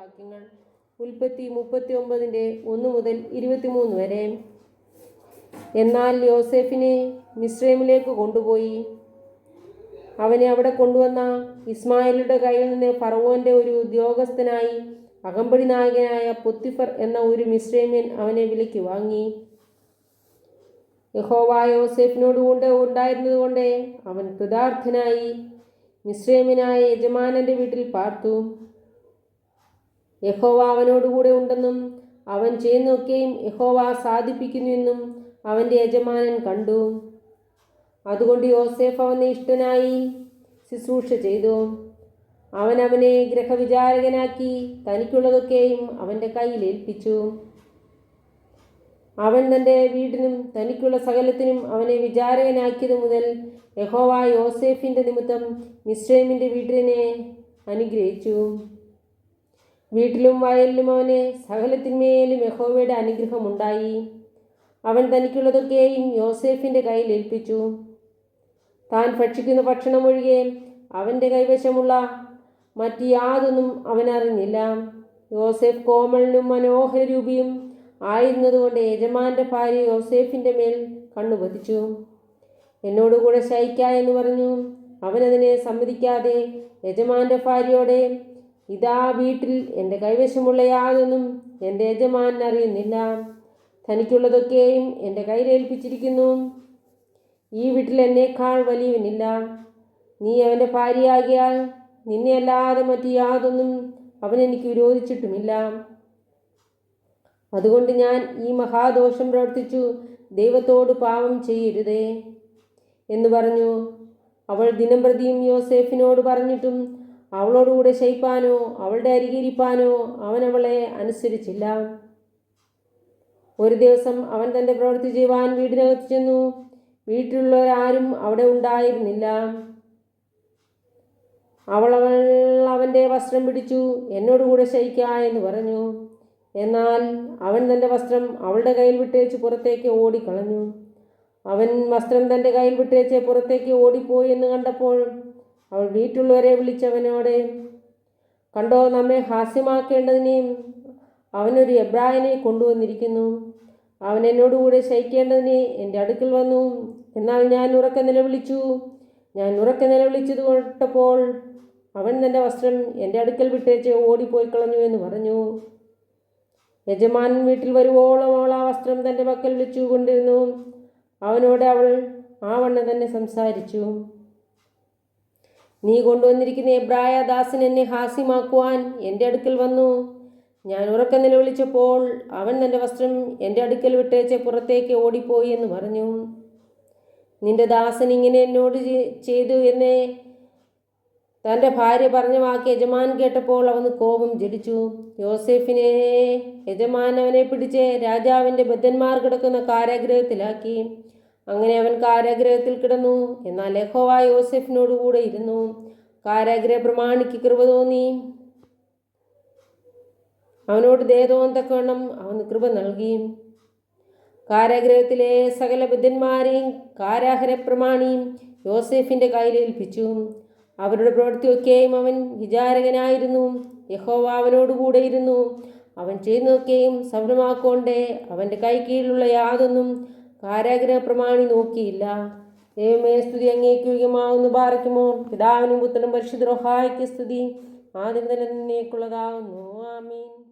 വാക്യങ്ങൾ ഉൽപ്പത്തി മുപ്പത്തി ഒമ്പതിന്റെ ഒന്ന് മുതൽ ഇരുപത്തിമൂന്ന് വരെ. എന്നാൽ യോസെഫിനെ മിസ്രൈമിലേക്ക് കൊണ്ടുപോയി. അവനെ അവിടെ കൊണ്ടുവന്ന ഇസ്മായിലുടെ കയ്യിൽ നിന്ന് ഫറവോന്റെ ഒരു ഉദ്യോഗസ്ഥനായി അകമ്പടി നായകനായ പൊത്തിഫർ എന്ന ഒരു മിസ്രൈമ്യൻ അവനെ വിലയ്ക്ക് വാങ്ങി. യഹോവ യോസെഫിനോട് കൊണ്ട് ഉണ്ടായിരുന്നതുകൊണ്ട് അവൻ കൃതാർത്ഥനായി മിശ്രേമിനായ യജമാനന്റെ വീട്ടിൽ പാർത്തു. യഹോവ അവനോടുകൂടെ ഉണ്ടെന്നും അവൻ ചെയ്യുന്നൊക്കെയും യഹോവ സാധിപ്പിക്കുന്നുവെന്നും അവന്റെ യജമാനൻ കണ്ടു. അതുകൊണ്ട് യോസേഫ് അവനെ ഇഷ്ടനായി ശുശ്രൂഷ ചെയ്തു. അവൻ അവനെ ഗ്രഹവിചാരകനാക്കി തനിക്കുള്ളതൊക്കെയും അവന്റെ കയ്യിൽ ഏൽപ്പിച്ചു. അവൻ തന്റെ വീടിനും തനിക്കുള്ള സകലത്തിനും അവനെ വിചാരകനാക്കിയത് മുതൽ യഹോവ യോസേഫിന്റെ നിമിത്തം മിസ്രൈമിന്റെ വീട്ടിനെ അനുഗ്രഹിച്ചു. വീട്ടിലും വയലിലും അവന് സകലത്തിന്മേലും യഹോവയുടെ അനുഗ്രഹമുണ്ടായി. അവൻ തനിക്കുള്ളതൊക്കെയും യോസേഫിന്റെ കയ്യിൽ ഏൽപ്പിച്ചു. താൻ ഭക്ഷിക്കുന്ന ഭക്ഷണം ഒഴികെ അവന്റെ കൈവശമുള്ള മറ്റ് യാതൊന്നും അവനറിഞ്ഞില്ല. യോസേഫ് കോമളിനും മനോഹരരൂപിയും ആയിരുന്നതുകൊണ്ട് യജമാന്റെ ഭാര്യ യോസേഫിന്റെ മേൽ കണ്ണുപതിച്ചു എന്നോടുകൂടെ ശയിക്ക എന്ന് പറഞ്ഞു. അവനതിനെ സമ്മതിക്കാതെ യജമാന്റെ ഭാര്യയോടെ ഇതാ വീട്ടിൽ എന്റെ കൈവശമുള്ള യാതൊന്നും എന്റെ യജമാൻ അറിയുന്നില്ല. തനിക്കുള്ളതൊക്കെയും എന്റെ കയ്യിലേൽപ്പിച്ചിരിക്കുന്നു ഈ വീട്ടിൽ എന്നേക്കാൾ വലിയവനില്ല. നീ അവന്റെ ഭാര്യയാകിയാൽ നിന്നെ അല്ലാതെ മറ്റു യാതൊന്നും അവൻ എനിക്ക് വിരോധിച്ചിട്ടുമില്ല. അതുകൊണ്ട് ഞാൻ ഈ മഹാദോഷം പ്രവർത്തിച്ചു. ദൈവത്തോട് പാപം ചെയ്യരുതേ എന്ന് പറഞ്ഞു. അവൾ ദിനംപ്രതിയും യോസേഫിനോട് പറഞ്ഞിട്ടും അവളോടുകൂടെ ശയിപ്പാനോ അവളുടെ അരികിരിപ്പാനോ അവൻ അവളെ അനുസരിച്ചില്ല. ഒരു ദിവസം അവൻ തന്റെ പ്രവൃത്തി ചെയ്യുവാൻ വീടിനകത്ത് ചെന്നു. വീട്ടിലുള്ളവരാരും അവിടെ ഉണ്ടായിരുന്നില്ല. അവൾ അവൾ അവന്റെ വസ്ത്രം പിടിച്ചു എന്നോടുകൂടെ ശയിക്ക എന്ന് പറഞ്ഞു. എന്നാൽ അവൻ തന്റെ വസ്ത്രം അവളുടെ കയ്യിൽ വിട്ടേച്ച് പുറത്തേക്ക് ഓടിക്കളഞ്ഞു. അവൻ വസ്ത്രം തന്റെ കയ്യിൽ വിട്ടേച്ച് പുറത്തേക്ക് ഓടിപ്പോയി എന്ന് കണ്ടപ്പോൾ അവൾ വീട്ടിലുള്ളവരെ വിളിച്ചവനോട് കണ്ടോ നമ്മെ ഹാസ്യമാക്കേണ്ടതിനെയും അവനൊരു എബ്രായനെ കൊണ്ടുവന്നിരിക്കുന്നു. അവൻ എന്നോടുകൂടെ ശയിക്കേണ്ടതിന് എന്റെ അടുക്കൽ വന്നു. എന്നാൽ ഞാൻ ഉറക്കെ നിലവിളിച്ചു. ഞാൻ ഉറക്കെ നിലവിളിച്ചത് കൊട്ടപ്പോൾ അവൻ തന്റെ വസ്ത്രം എന്റെ അടുക്കൽ വിട്ടേച്ച് ഓടിപ്പോയി കളഞ്ഞു എന്ന് പറഞ്ഞു. യജമാൻ വീട്ടിൽ വരുവോളം അവൾ ആ വസ്ത്രം തന്റെ പക്കൽ വിളിച്ചു കൊണ്ടിരുന്നു അവനോട് അവൾ ആ വണ്ണം തന്നെ സംസാരിച്ചു. നീ കൊണ്ടുവന്നിരിക്കുന്ന എബ്രായ ദാസൻ എന്നെ ഹാസ്യമാക്കുവാൻ എന്റെ അടുക്കൽ വന്നു. ഞാൻ ഉറക്ക നിലവിളിച്ചപ്പോൾ അവൻ തന്റെ വസ്ത്രം എന്റെ അടുക്കൽ വിട്ടേച്ച് പുറത്തേക്ക് ഓടിപ്പോയി എന്ന് പറഞ്ഞു. നിന്റെ ദാസൻ ഇങ്ങനെ എന്നോട് ചെയ്തു എന്ന് തന്റെ ഭാര്യ പറഞ്ഞ വാക്ക് യജമാൻ കേട്ടപ്പോൾ അവന് കോപം ജടിച്ചു യോസെഫിനെ യജമാൻ അവനെ പിടിച്ച് രാജാവിന്റെ ബദ്ധന്മാർ കിടക്കുന്ന കാരാഗ്രഹത്തിലാക്കി. അങ്ങനെ അവൻ കാരാഗ്രഹത്തിൽ കിടന്നു. എന്നാൽ യഹോവ യോസെഫിനോട് കൂടെ ഇരുന്നു. കാരാഗ്രഹ പ്രമാണിക്ക് കൃപ തോന്നി. അവനോട് ദേതോൻ തക്കവണ്ണം അവന് കൃപ നൽകി. കാരാഗ്രഹത്തിലെ സകല ബുദ്ധന്മാരെയും കാരാഹര പ്രമാണിയും യോസെഫിന്റെ കയ്യിലേൽപ്പിച്ചു അവരുടെ പ്രവൃത്തിയൊക്കെയും അവൻ വിചാരകനായിരുന്നു. യഹോവ അവനോടുകൂടെ ഇരുന്നു. അവൻ ചെയ്യുന്നതൊക്കെയും സഫലമാക്കൊണ്ടേ അവന്റെ കൈ കീഴിലുള്ള യാതൊന്നും കാരാഗ്രഹ പ്രമാണി നോക്കിയില്ല. ദൈവമേ സ്തുതി അംഗീകരിക്കുകയുമാവുന്നു പാറയ്ക്കുമോ പിതാവിനും പുത്രനും പരിശുദ്ധ റൊഹായ്ക്ക് സ്തുതി. ആദ്യം തന്നെ ആമീൻ.